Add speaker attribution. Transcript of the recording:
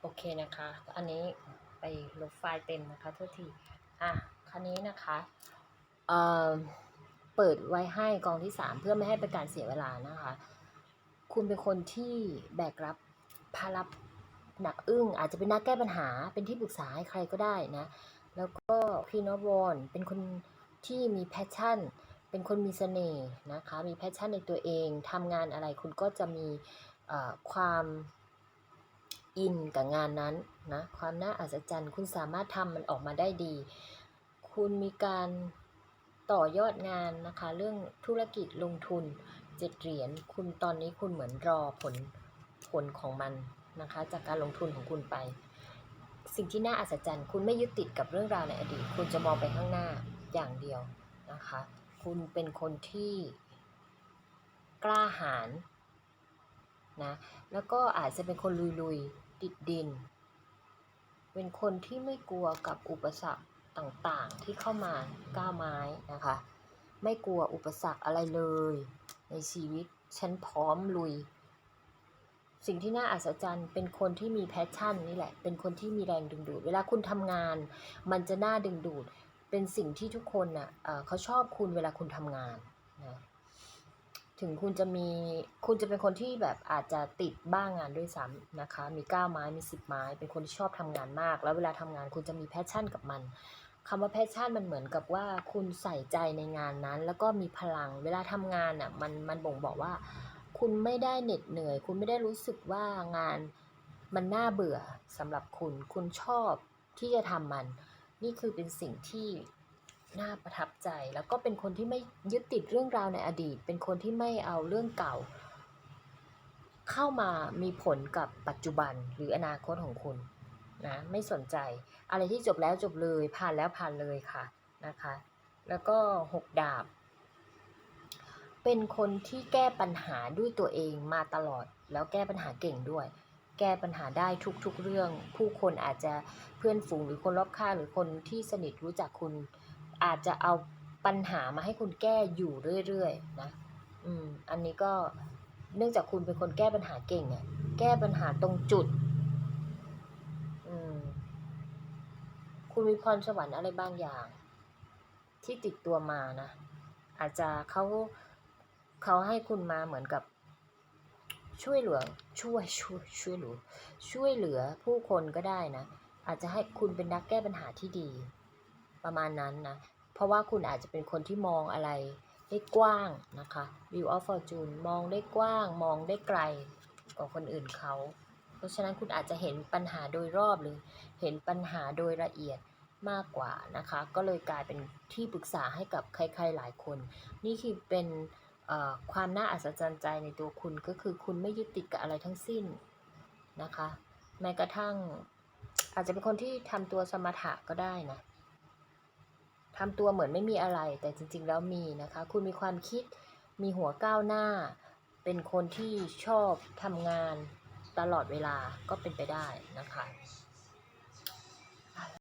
Speaker 1: โอเคนะคะ อันนี้ไปลบไฟล์เต็มนะคะโทษที อะคันนี้นะคะเอ่อเปิดไว้ให้กองที่ 3 เพื่อไม่ให้เป็นการเสียเวลานะคะ คุณเป็นคนที่แบกรับภาระหนักอึ้ง อาจจะเป็นนักแก้ปัญหาเป็นที่ปรึกษาให้ใครก็ได้นะ แล้วก็พีนอวอนเป็นคนที่มีแพชชั่น เป็นคนมีเสน่ห์นะคะ มีแพชชั่นในตัวเองทำงานอะไรคุณก็จะมีเอ่อความ อินกับงานนั้นนะความน่าอัศจรรย์ คุณสามารถทำมันออกมาได้ดี คุณมีการต่อยอดงานนะคะ เรื่องธุรกิจลงทุนเจ็ดเหรียญคุณตอนนี้คุณเหมือนรอผลผลของมันนะคะ จากการลงทุนของคุณไป สิ่งที่น่าอัศจรรย์ คุณไม่ยึดติดกับเรื่องราวในอดีต คุณจะมองไปข้างหน้าอย่างเดียวนะคะ คุณเป็นคนที่กล้าหาญ นะ แล้วก็อาจจะเป็นคนลุยๆติดดิน เป็นคนที่ไม่กลัวกับอุปสรรคต่างๆที่เข้ามาก้าวไม้นะคะ ไม่กลัวอุปสรรคอะไรเลย ในชีวิตฉันพร้อมลุย สิ่งที่น่าอัศจรรย์เป็นคนที่มีแพชชั่นนี่แหละ เป็นคนที่มีแรงดึงดูด เวลาคุณทำงาน มันจะน่าดึงดูด เป็นสิ่งที่ทุกคนน่ะเอ่อเขาชอบคุณเวลาคุณทำงานนะ ถึงคุณจะมีคุณจะเป็นคนที่แบบอาจจะติดบ้างงานด้วยซ้ำนะคะ มีเก้าไม้มีสิบไม้ เป็นคนที่ชอบทำงานมาก แล้วเวลาทำงานคุณจะมีแพชชั่นกับมันคำว่าแพชชั่นมันเหมือนกับว่าคุณใส่ใจในงานนั้น แล้วก็มีพลัง เวลาทำงานอะมันมันบ่งบอกว่า คุณไม่ได้เหน็ดเหนื่อย คุณไม่ได้รู้สึกว่างานมันน่าเบื่อสำหรับคุณ คุณชอบที่จะทำมัน นี่คือเป็นสิ่งที่ น่าประทับใจ แล้วก็เป็นคนที่ไม่ยึดติดเรื่องราวในอดีต เป็นคนที่ไม่เอาเรื่องเก่า เข้ามามีผลกับปัจจุบันหรืออนาคตของคุณนะไม่สนใจอะไรที่จบแล้วจบเลยผ่านแล้วผ่านเลยค่ะนะคะ แล้วก็หกดาบ เป็นคนที่แก้ปัญหาด้วยตัวเองมาตลอด แล้วแก้ปัญหาเก่งด้วย แก้ปัญหาได้ทุกๆเรื่อง ผู้คนอาจจะเพื่อนฝูงหรือคนรอบข้างหรือคนที่สนิทรู้จักคุณ อาจจะเอาปัญหามาให้คุณแก้อยู่เรื่อยๆนะอืมอันนี้ก็เนื่องจากคุณเป็นคนแก้ปัญหาเก่งอะแก้ปัญหาตรงจุดอืมคุณมีพรสวรรค์อะไรบางอย่าง ที่ติดตัวมานะ อาจจะเขาเขาให้คุณมาเหมือนกับช่วยเหลือช่วยช่วยช่วยเหลือช่วยเหลือผู้คนก็ได้นะ อาจจะให้คุณเป็นนักแก้ปัญหาที่ดี ประมาณนั้นนะ เพราะว่าคุณอาจจะเป็นคนที่มองอะไรได้กว้างนะคะ view of fortune มองได้กว้าง มองได้ไกลกว่าคนอื่นเขา เพราะฉะนั้นคุณอาจจะเห็นปัญหาโดยรอบหรือเห็นปัญหาโดยละเอียดมากกว่านะคะ ก็เลยกลายเป็นที่ปรึกษาให้กับใครๆหลายคน นี่คือเป็นความน่าอัศจรรย์ใจในตัวคุณก็คือคุณไม่ยึดติดกับอะไรทั้งสิ้นนะคะ แม้กระทั่งอาจจะเป็นคนที่ทำตัวสมถะก็ได้นะ ทำตัวเหมือนไม่มีอะไร แต่จริง ๆ แล้วมีนะคะ คุณมีความคิดมีหัวก้าวหน้า เป็นคนที่ชอบทำงานตลอดเวลาก็เป็นไปได้นะคะ